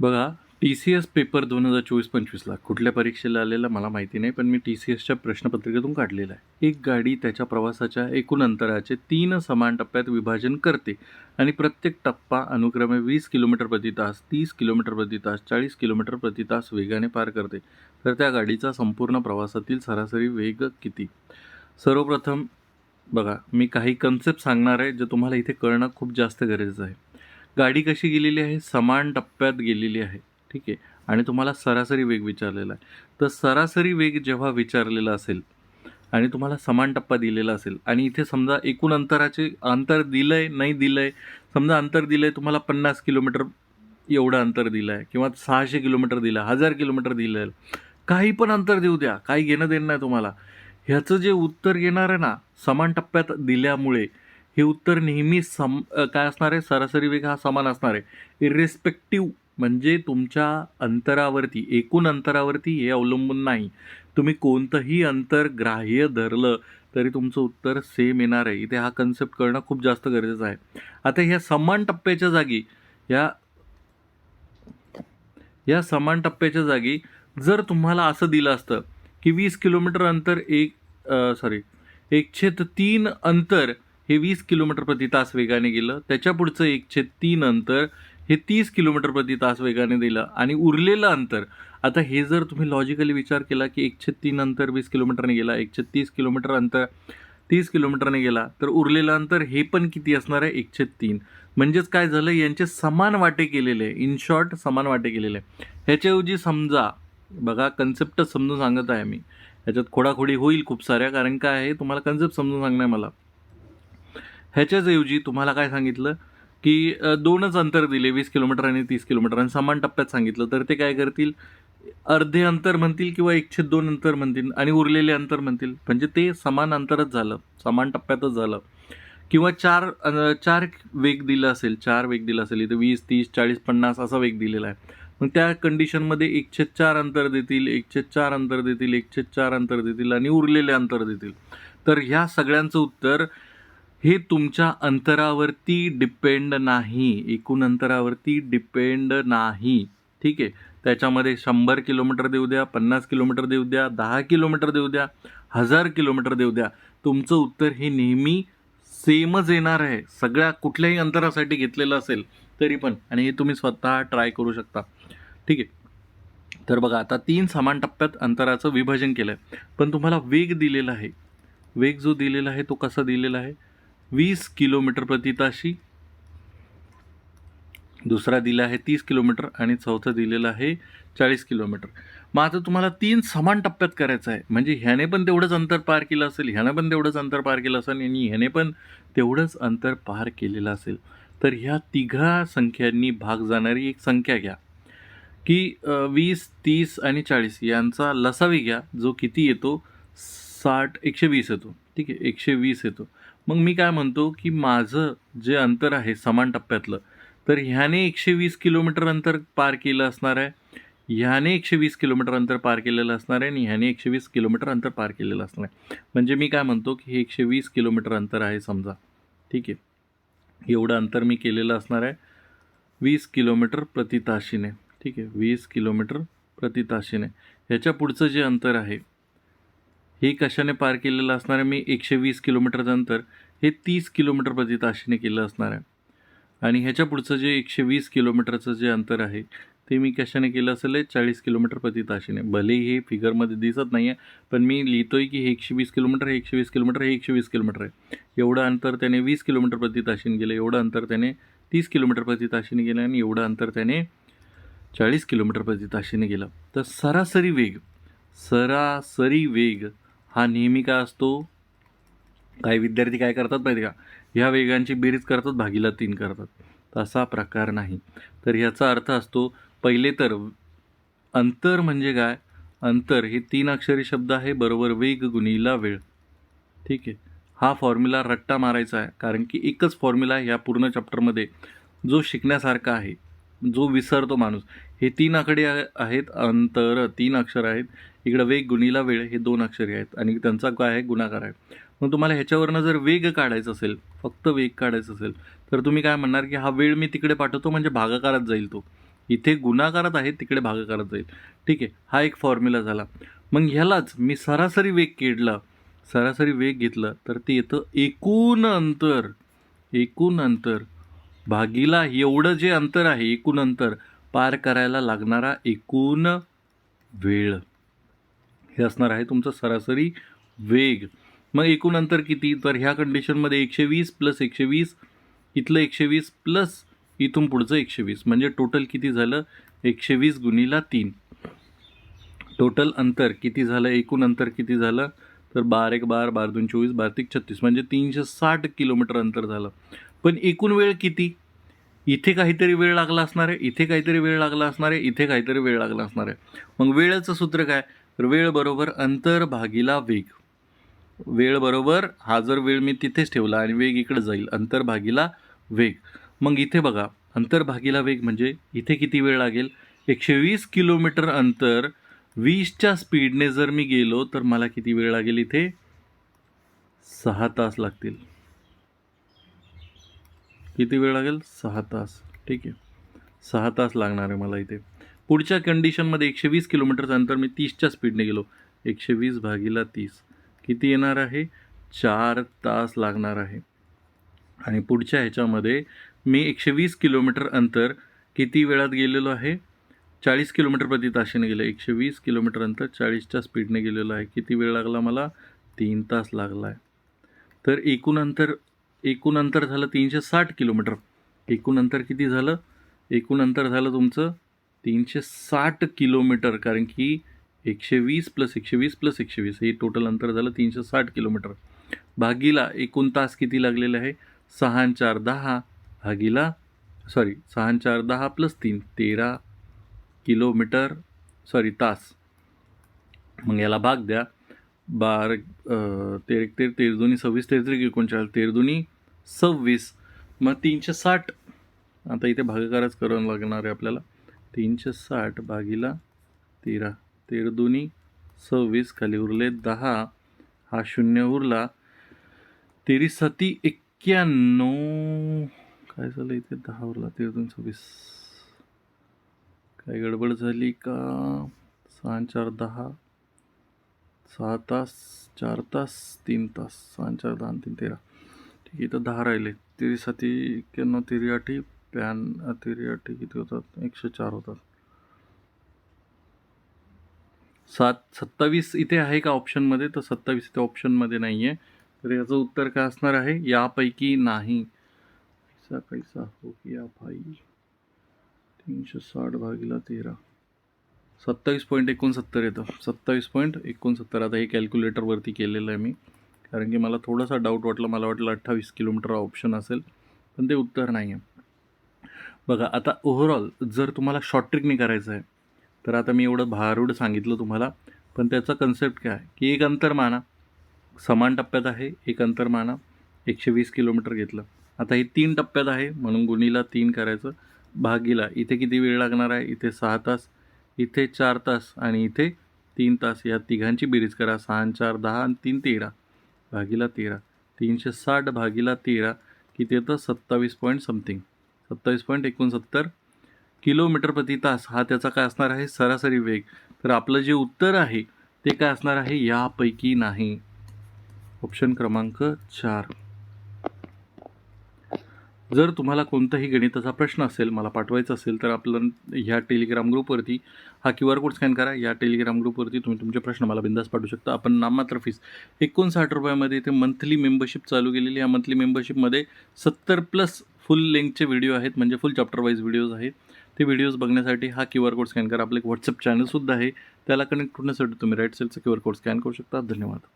बघा T C S paper दोन हजार चोवीस पंचवीसला कुठल्या परीक्षेला आलेला मला माहिती नाही पण मी टी सी एसच्या प्रश्नपत्रिकेतून काढलेला आहे. एक गाडी त्याच्या प्रवासाच्या एकूण अंतराचे तीन समान टप्प्यात विभाजन करते आणि प्रत्येक टप्पा अनुक्रमे वीस किलोमीटर प्रति तास तीस किलोमीटर प्रति तास चाळीस किलोमीटर प्रति तास वेगाने पार करते. तर त्या गाडीचा संपूर्ण प्रवासातील सरासरी वेग किती? सर्वप्रथम बघा मी काही कन्सेप्ट सांगणार आहे जे तुम्हाला इथे कळणं खूप जास्त गरजेचं आहे. गाडी कशी गेलेली आहे? समान टप्प्यात गेलेली आहे. ठीक आहे? आणि तुम्हाला सरासरी वेग विचारलेला आहे. तर सरासरी वेग जेव्हा विचारलेला असेल आणि तुम्हाला समान टप्पा दिलेला असेल आणि इथे समजा एकूण अंतराचे अंतर दिलं आहे नाही दिलं आहे समजा अंतर दिलं आहे तुम्हाला पन्नास किलोमीटर एवढं अंतर दिलं आहे किंवा सहाशे किलोमीटर दिलं आहे हजार किलोमीटर दिलं आहे काही पण अंतर देऊ द्या काही घेणं देणं नाही तुम्हाला. ह्याचं जे उत्तर येणार आहे ना समान टप्प्यात दिल्यामुळे हे उत्तर नेहमी सम काय असणार आहे? सरासरी वेग हा समान असणार आहे. इरेस्पेक्टिव्ह म्हणजे तुमच्या अंतरावरती एकूण अंतरावरती हे अवलंबून नाही. तुम्ही कोणतंही अंतर ग्राह्य धरलं तरी तुमचं उत्तर सेम येणार आहे. इथे हा कन्सेप्ट करणं खूप जास्त गरजेचं आहे. आता ह्या समान टप्प्याच्या जागी या या समान टप्प्याच्या जागी जर तुम्हाला असं दिलं असतं की वीस किलोमीटर अंतर एक सॉरी एकशे तीन अंतर हे वीस किलोमीटर प्रति तास वेगाने गेलं. त्याच्या पुढचं एकशे तीन अंतर हे तीस किलोमीटर प्रति तास वेगाने दिलं आणि उरलेलं अंतर. आता हे जर तुम्ही लॉजिकली विचार केला की एकशे तीन अंतर वीस किलोमीटरने गेला एकशे तीस किलोमीटर अंतर तीस किलोमीटरने गेला तर उरलेलं अंतर हे पण किती असणार आहे? एकशे तीन. म्हणजेच काय झालं? यांचे समान वाटे केलेले आहे इन शॉर्ट समान वाटे केलेले. ह्याच्याऐवजी समजा बघा कन्सेप्टच समजून सांगत आहे मी ह्याच्यात खोडाखोडी होईल खूप साऱ्या कारण काय आहे? तुम्हाला कन्सेप्ट समजून सांगणार आहे मला. ह्याच्याच ऐवजी तुम्हाला काय सांगितलं? की दोनच अंतर दिले वीस किलोमीटर आणि तीस किलोमीटर आणि समान टप्प्यात सांगितलं. तर ते काय करतील? अर्धे अंतर म्हणतील किंवा एकशे दोन अंतर म्हणतील आणि उरलेले अंतर म्हणतील? म्हणजे ते समान अंतरच झालं समान टप्प्यातच झालं. किंवा चार चार वेग दिला असेल चार वेग दिला असेल इथं वीस तीस चाळीस पन्नास असा वेग दिलेला आहे. मग त्या कंडिशनमध्ये एकशे चार अंतर देतील एकशे चार अंतर देतील एकशे चार अंतर देतील आणि उरलेले अंतर देतील. तर ह्या सगळ्यांचं उत्तर हे तुमच्या अंतरावरती डिपेंड नाही. एकूण अंतरावरती डिपेंड नाही. ठीक आहे? त्याच्यामध्ये शंभर किलोमीटर देऊ द्या पन्नास किलोमीटर देऊ द्या दहा किलोमीटर देऊ द्या हजार किलोमीटर देऊ द्या. तुमचं उत्तर हे नेहमी सेमच येणार आहे. सगळ्या कुठल्याही अंतरासाठी घेतलेलं असेल तरी पण. आणि हे तुम्ही स्वतः ट्राय करू शकता. ठीक आहे? तर बघा आता तीन समान टप्प्यात अंतराचं विभाजन केलं आहे पण तुम्हाला वेग दिलेला आहे. वेग जो दिलेला आहे तो कसा दिलेला आहे? वीस किलोमीटर प्रति ताशी. दुसरा दिला आहे तीस किलोमीटर आणि चौथा दिलेला आहे चाळीस किलोमीटर. मग आता तुम्हाला तीन समान टप्प्यात करायचं आहे. म्हणजे ह्याने पण तेवढंच अंतर पार केलं असेल ह्यानं पण तेवढंच अंतर पार केलं असेल आणि ह्याने पण तेवढंच अंतर पार केलेलं असेल. तर ह्या तिघा संख्यांनी भाग जाणारी एक संख्या घ्या. की वीस तीस आणि चाळीस यांचा लसावी घ्या जो किती येतो? साठ एकशे वीस येतो. ठीक आहे? एकशे वीस येतो. मग मी काय म्हणतो की माझं जे अंतर आहे समान टप्प्यातलं तर ह्याने एकशे वीस किलोमीटर अंतर पार केलं असणार आहे. ह्याने एकशे वीस किलोमीटर अंतर पार केलेलं असणार आहे आणि ह्याने एकशे वीस किलोमीटर अंतर पार केलेलं असणार आहे. म्हणजे मी काय म्हणतो की हे एकशे वीस किलोमीटर अंतर आहे समजा. ठीक आहे. एवढं अंतर मी केलेलं असणार आहे. वीस किलोमीटर प्रति ताशीने. ठीक आहे. वीस किलोमीटर प्रति ताशीने. ह्याच्या पुढचं जे अंतर आहे हे कशाने पार केलेलं असणार आहे? मी एकशे वीस किलोमीटरचं अंतर हे तीस किलोमीटर प्रति ताशीने केलं असणार आहे. आणि ह्याच्या पुढचं जे एकशे वीस किलोमीटरचं जे अंतर आहे ते मी कशाने केलं असेल? चाळीस किलोमीटर प्रति ताशीने भलेही हे फिगरमध्ये दिसत नाही आहे पण मी लिहितो आहे की हे एकशे वीस किलोमीटर हे एकशे वीस किलोमीटर हे एकशे वीस किलोमीटर आहे. एवढं अंतर त्याने वीस किलोमीटर प्रति ताशीने गेलं एवढं अंतर त्याने तीस किलोमीटर प्रति ताशीने गेलं आणि एवढं अंतर त्याने चाळीस किलोमीटर प्रति ताशीने गेलं तर सरासरी वेग सरासरी वेग हा नेहमी का असतो? काही विद्यार्थी काय करतात माहिती का? ह्या वेगांची बेरीज करतात भागीला तीन करतात. तसा प्रकार नाही. तर ह्याचा अर्थ असतो पहिले तर अंतर म्हणजे काय? अंतर हे तीन अक्षरी शब्द आहे बरोबर वेग गुणीला वेळ. ठीक आहे? हा फॉर्म्युला रट्टा मारायचा आहे कारण की एकच फॉर्म्युला ह्या पूर्ण चॅप्टरमध्ये जो शिकण्यासारखा आहे. जो विसरतो माणूस. हे तीन आकडे आहेत अंतर तीन अक्षर आहेत. इकडं वेग गुणीला वेळ हे दोन अक्षरे आहेत. आणि त्यांचा काय आहे? गुणाकार आहे. मग तुम्हाला ह्याच्यावरनं जर वेग काढायचा असेल फक्त वेग काढायचा असेल तर तुम्ही काय म्हणणार की हा वेळ मी तिकडे पाठवतो म्हणजे भागाकारात जाईल तो. इथे गुणाकारात आहे तिकडे भागाकारात जाईल. ठीक आहे हा एक फॉर्म्युला झाला. मग ह्यालाच मी सरासरी वेग केडला सरासरी वेग घेतला तर ते येतं एकूण अंतर एकूण अंतर. भागीला एवढं जे अंतर आहे एकूण अंतर पार करायला लागणारा एकूण वेळ. हे असणार आहे तुमचं सरासरी वेग. मग एकूण अंतर किती? तर ह्या कंडिशनमध्ये एकशे वीस प्लस एकशे वीस इथलं एकशे वीस प्लस इथून पुढचं एकशे वीस म्हणजे टोटल किती झालं? एकशे वीस गुणीला तीन. टोटल अंतर किती झालं? एकूण अंतर किती झालं? तर बार एक बार बार दोन चोवीस बार तीन छत्तीस. म्हणजे तीनशे साठ किलोमीटर अंतर झालं. पण एकूण वेळ किती? इथे काहीतरी वेळ लागला असणार आहे इथे काहीतरी वेळ लागला असणार आहे इथे काहीतरी वेळ लागला असणार आहे. मग वेळेचं सूत्र काय? तर वेळ बरोबर अंतर भागीला वेग. वेळ बरोबर हा जर वेळ मी तिथेच ठेवला आणि वेग इकडे जाईल अंतर भागीला वेग. मग इथे बघा अंतर भागीला वेग म्हणजे इथे किती वेळ लागेल? एकशे वीस किलोमीटर अंतर वीसच्या स्पीडने जर मी गेलो तर मला किती वेळ लागेल इथे? सहा तास लागतील. किती वेळ लागेल? सहा तास. ठीक आहे. सहा तास लागणार आहे मला इथे. पुढच्या कंडिशनमध्ये एकशे वीस किलोमीटरचं अंतर मी तीसच्या स्पीडने गेलो. एकशे वीस भागीला तीस. किती येणार आहे? चार तास लागणार आहे. आणि पुढच्या ह्याच्यामध्ये मी एकशे वीस किलोमीटर अंतर किती वेळात गेलेलो आहे? चाळीस किलोमीटर प्रति तासाने गेलं. एकशे वीस किलोमीटर अंतर चाळीसच्या स्पीडने गेलेलो आहे. किती वेळ लागला मला? तीन तास लागला आहे. तर एकूण अंतर एकूण अंतर झालं तीनशे साठ किलोमीटर. एकूण अंतर किती झालं? एकूण अंतर झालं तुमचं तीनशे साठ किलोमीटर कारण की एकशे वीस प्लस एकशे वीस प्लस एकशे वीस हे टोटल अंतर झालं तीनशे साठ किलोमीटर. भागीला एकूण तास किती लागलेले आहे? सहा चार दहा भागीला सॉरी सहा चार दहा प्लस तीन तेरा किलोमीटर सॉरी तास. मग याला भाग द्या. बार अ, तेर एक तेर दोन्ही सव्वीस तेर त्रिक एकोणचाळीस तेर दोन्ही सव्वीस मग तीनशे साठ. आता इथे भागाकारच करावं लागणार आहे आपल्याला. तीनशे साठ भागीला तेरा. तेर दोन्ही सव्वीस खाली उरले दहा. हा शून्य उरला. तेरी सती एक्क्याण्णव. काय झालं इथे? दहा उरला. तेर दोन सव्वीस. काय गडबड झाली का? सहा चार दहा. सहा तास चार तास तीन तास सहा चार दहा तीन तेरा. ठीक आहे इथं दहा राहिले. तेरी साती एक्क्याण्णव तेरी आठी प्यान तेरी आठी किती होतात? एकशे चार होतात. सात सत्तावीस इथे आहे का ऑप्शनमध्ये तर सत्तावीस इथे ऑप्शनमध्ये नाही आहे तर याचं उत्तर काय असणार आहे? यापैकी नाही. कैसा कैसा हो गया भाई. तीनशे साठ भागीला तेरा. सत्तावीस पॉईंट एकोणसत्तर येतं. सत्तावीस पॉईंट एकोणसत्तर. आता हे कॅल्क्युलेटरवरती केलेलं आहे मी. कारण की मला थोडासा डाऊट वाटला. मला वाटलं अठ्ठावीस किलोमीटर ऑप्शन असेल. पण ते उत्तर नाही आहे. बघा आता ओव्हरऑल जर तुम्हाला शॉर्ट ट्रिकने करायचं आहे तर आता मी एवढं भारूड सांगितलं तुम्हाला. पण त्याचा कन्सेप्ट काय? आहे की एक अंतर माना. समान टप्प्यात आहे एक अंतर माना. एकशे वीस किलोमीटर घेतलं. आता हे तीन टप्प्यात आहे म्हणून गुणीला तीन करायचं. भागीला इथे किती वेळ लागणार आहे? इथे सहा तास. इथे चार तास आणि इथे तीन तास. या तिघांची बेरीज करा. सहा आणि चार दहा आणि तीन तेरा. भागीला तेरा. तीनशे साठ भागीला तेरा. किती येतं? सत्तावीस पॉईंट समथिंग सत्तावीस पॉईंट एकोणसत्तर किलोमीटर प्रति तास. हा त्याचा काय असणार आहे? सरासरी वेग. तर आपलं जे उत्तर आहे ते काय असणार आहे? यापैकी नाही. ऑप्शन क्रमांक चार. जर तुम्हाला कोणताही गणिताचा प्रश्न असेल मला पाठवायचा असेल तर आपलं ह्या टेलिग्राम ग्रुपवरती हा क्यू आर कोड स्कॅन करा. या टेलिग्राम ग्रुपवरती तुम्ही तुमचे प्रश्न मला बिंदास पाठवू शकता. आपण नाममात्र फीस एकोणसाठ रुपयामध्ये इथे मंथली मेंबरशिप चालू केलेली या मंथली मेंबरशिपमध्ये सत्तर प्लस फुल लेंथचे व्हिडिओ आहेत म्हणजे फुल चॅप्टर वाईज व्हिडिओज आहेत. ते व्हिडिओज बघण्यासाठी हा क्यू आर कोड स्कॅन करा. आपलं एक व्हॉट्सअप चॅनलसुद्धा आहे. त्याला कनेक्ट होण्यासाठी तुम्ही राईट साईडचा क्यू आर कोड स्कॅन करू शकता. धन्यवाद.